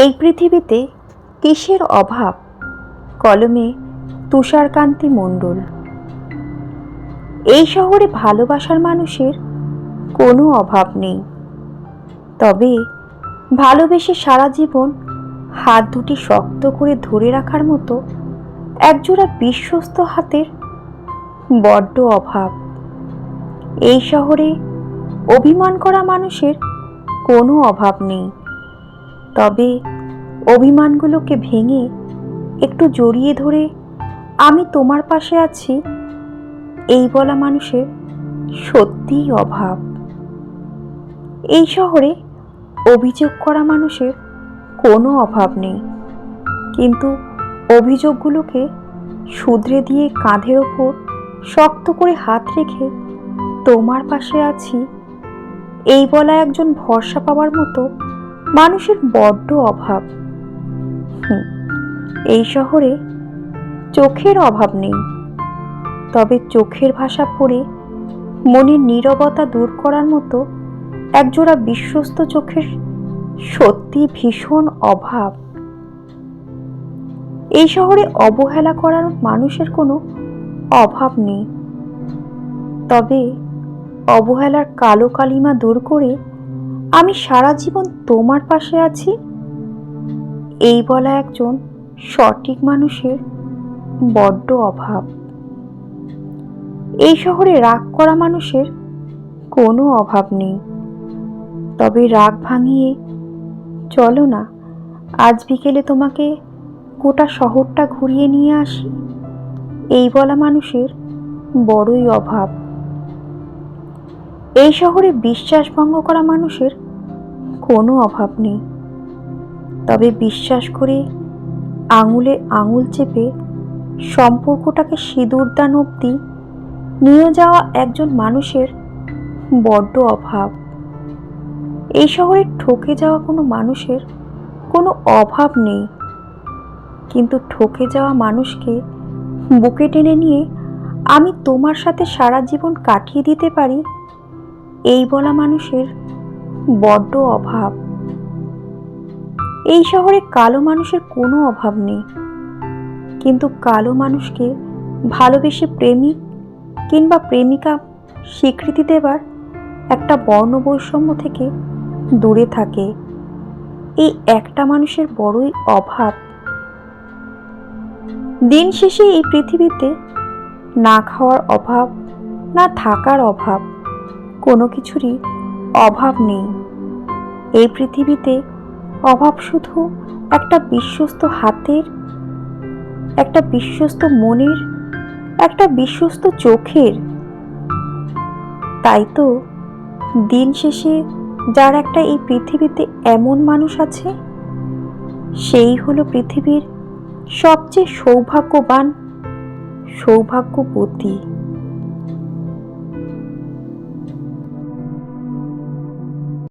এই পৃথিবীতে কিসের অভাব? কলমে তুষারকান্তি মণ্ডল। এই শহরে ভালোবাসার মানুষের কোনো অভাব নেই। তবে ভালোবেসে সারা জীবন হাত দুটি শক্ত করে ধরে রাখার মতো একজোড়া বিশ্বস্ত হাতের বড্ড অভাব। এই শহরে অভিমান করা মানুষের কোনো অভাব নেই। তবে অভিমানগুলোকে ভেঙে একটু জড়িয়ে ধরে আমি তোমার পাশে আছি, এই বলা মানুষের সত্যিই অভাব। এই শহরে অভিযোগ করা মানুষের কোনো অভাব নেই। কিন্তু অভিযোগগুলোকে শুধরে দিয়ে কাঁধের ওপর শক্ত করে হাত রেখে তোমার পাশে আছি, এই বলা একজন ভরসা পাওয়ার মতো মানুষের বড্ড অভাব। এই শহরে চোখের অভাব নেই। তবে চোখের ভাষা পড়ে মনের নীরবতা দূর করার মতো একজোড়া বিশ্বস্ত চোখের সত্যি ভীষণ অভাব। এই শহরে অবহেলা করার মানুষের কোনো অভাব নেই। তবে অবহেলার কালো কালিমা দূর করে আমি সারা জীবন তোমার পাশে আছি? এই বলা একজন সঠিক মানুষের বড্ড অভাব। এই শহরে রাগ করা মানুষের কোনো অভাব নেই। তবে রাগ ভাঙিয়ে চলো না, আজ বিকেলে তোমাকে গোটা শহরটা ঘুরিয়ে নিয়ে আসি। এই বলা মানুষের বড়ই অভাব। এই শহরে বিশ্বাস ভঙ্গ করা মানুষের কোনো অভাব নেই। তবে বিশ্বাস করে আঙুলে আঙুল চেপে সম্পর্কটাকে সিঁদুরদান অবধি নিয়ে যাওয়া একজন মানুষের বড্ড অভাব। এই শহরে ঠকে যাওয়া কোনো মানুষের কোনো অভাব নেই। কিন্তু ঠকে যাওয়া মানুষকে বুকে টেনে নিয়ে আমি তোমার সাথে সারা জীবন কাটিয়ে দিতে পারি এই বলা মানুষের বড্ড অভাব। এই শহরে কালো মানুষের কোনো অভাব নেই। কিন্তু কালো মানুষকে ভালোবেসে প্রেমিক কিংবা প্রেমিকা স্বীকৃতি দেবার একটা বর্ণ বৈষম্য থেকে দূরে থাকে। এই একটা মানুষের বড়ই অভাব। দিন শেষে এই পৃথিবীতে না খাওয়ার অভাব, না থাকার অভাব। কোনো কিছুরই অভাব নেই। এই পৃথিবীতে অভাব শুধু একটা বিশ্বস্ত হাতের, একটা বিশ্বস্ত মনের, একটা বিশ্বস্ত চোখের। তাই তো দিন শেষে যার একটা এই পৃথিবীতে এমন মানুষ আছে, সেই হলো পৃথিবীর সবচেয়ে সৌভাগ্যবান, সৌভাগ্যবতী।